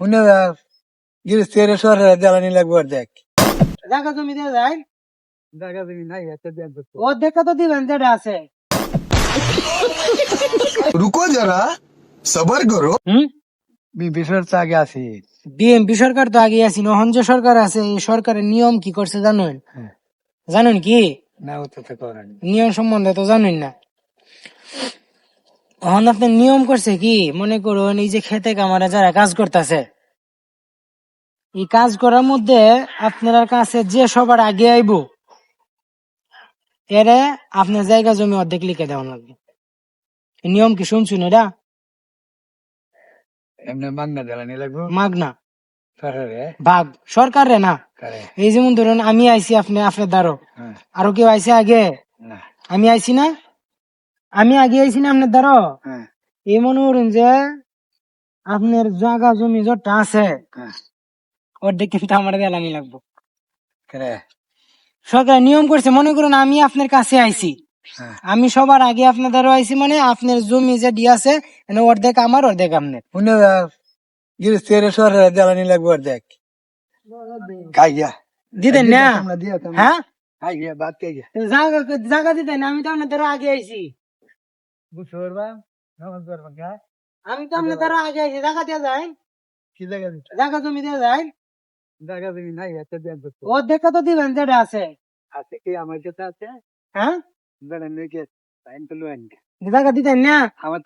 শুনে যাস দেখা তুমি দিয়ে যাই। দেখা তুমি নাই তো দিবেন যেটা আছে। রুকো যারা সরকার তো আগে আছে নহন যে সরকার আছে এই সরকারের নিয়ম কি করছে জানেন? জানেন কি? না নিয়ম সম্বন্ধে তো জানেন না। এখন আপনার নিয়ম করছে কি? মনে করুন এই যে খেতে কামারে যারা কাজ করতেছে। এই কাজ করার মধ্যে আপনার কাছে যে সবার আগে আইব এরে আপনার জায়গা জমি অর্ধেক লিখে দেওয়া লাগবে। নিয়ম কি শুনছুন এটা এমনি মাগনা জ্বালানি লাগবে? মাগনা? ভাগ। সরকারে না। করে? এই যেমন ধরুন আমি আইছি আপনি আপনার দ্বারো হ্যাঁ। আরও কেউ আইছে আগে? আমি আইছি না? আমি আগে আইছি না আপনার দ্বারো হ্যাঁ। এই মনে করুন যে আপনার জাগা জমি যতটা আছে হ্যাঁ। অর্ধেক কিন্তু আমার দেলানি লাগবো। সরকার নিয়ম করছে মনে করুন আমি আপনার কাছে আইছি। হ্যাঁ। আমি সবার আগে আপনার দ্বারা আইছি মানে আপনার জমি যে ডি আছে মানে অর্ধেক আমার অর্ধেক আপনার। জ্বালানি লাগবে অর্ধেক। খাই গিয়া। দিতেন না? দিয়ে হ্যাঁ জায়গা দিতেন না আমি তো আপনার দ্বারা আগে আইছি। বুঝতে পারবা? নামাজ গা আমি তো আপনার দ্বারা আগে জায়গা দিয়ে যায় কি জায়গা দিতে জায়গা জমি দিয়ে যায় জায়গা জমি নাই দেন অর্ধেক তো দিবেন যেটা আছে। আছে কি? আমার কাছে আছে। হ্যাঁ? বেড়া নিয়ে টাইম তো লোয়েন জায়গা দিতেন না? আমার